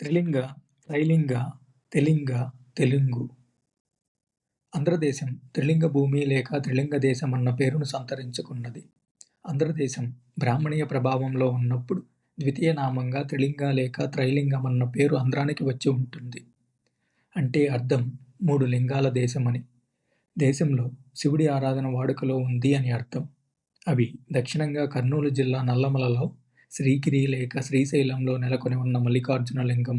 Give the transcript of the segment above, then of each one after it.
త్రిలింగ, త్రైలింగ, తెలింగ, తెలుగు ఆంధ్రదేశం త్రిలింగ భూమి లేక త్రిలింగ దేశం అన్న పేరును సంతరించుకున్నది. ఆంధ్రదేశం బ్రాహ్మణీయ ప్రభావంలో ఉన్నప్పుడు ద్వితీయ నామంగా త్రిలింగ లేక త్రైలింగం అన్న పేరు ఆంధ్రానికి వచ్చి ఉంటుంది. అంటే అర్థం మూడు లింగాల దేశమని. దేశంలో శివుడి ఆరాధన వాడుకలో ఉంది అని అర్థం. అవి దక్షిణంగా కర్నూలు జిల్లా నల్లమలలో శ్రీగిరి లేక శ్రీశైలంలో నెలకొని ఉన్న మల్లికార్జున లింగం,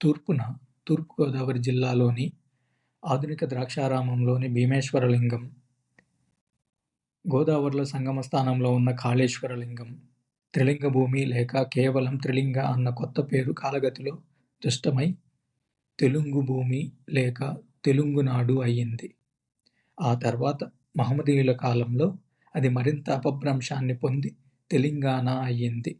తూర్పున తూర్పుగోదావరి జిల్లాలోని ఆధునిక ద్రాక్షారామంలోని భీమేశ్వరలింగం గోదావరిలో సంగమ స్థానంలో ఉన్న కాళేశ్వరలింగం త్రిలింగ భూమి లేక కేవలం త్రిలింగ అన్న కొత్త పేరు కాలగతిలో దుష్టమై తెలుగు భూమి లేక తెలుగునాడు అయ్యింది. ఆ తర్వాత మహమ్మదీయుల కాలంలో అది మరింత అపభ్రంశాన్ని పొంది తెలంగాణ అయ్యింది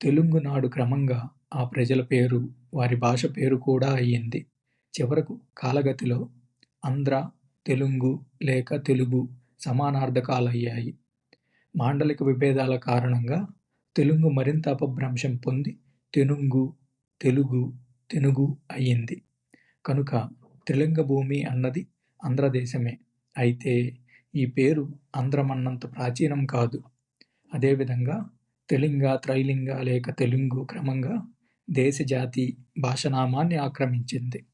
తెలుగునాడు క్రమంగా ఆ ప్రజల పేరు, వారి భాష పేరు కూడా అయ్యింది చివరకు కాలగతిలో ఆంధ్ర, తెలుగు లేక తెలుగు సమానార్థకాలయ్యాయి. మాండలిక విభేదాల కారణంగా తెలుగు మరింత అపభ్రంశం పొంది తెనుంగు, తెలుగు, తెనుగు అయ్యింది కనుక త్రిలింగ భూమి అన్నది ఆంధ్రదేశమే. అయితే ఈ పేరు ఆంధ్రమన్నంత ప్రాచీనం కాదు. అదేవిధంగా త్రిలింగ, త్రైలింగ లేక తెలుగు క్రమంగా దేశ జాతి, భాషనామాన్ని ఆక్రమించింది.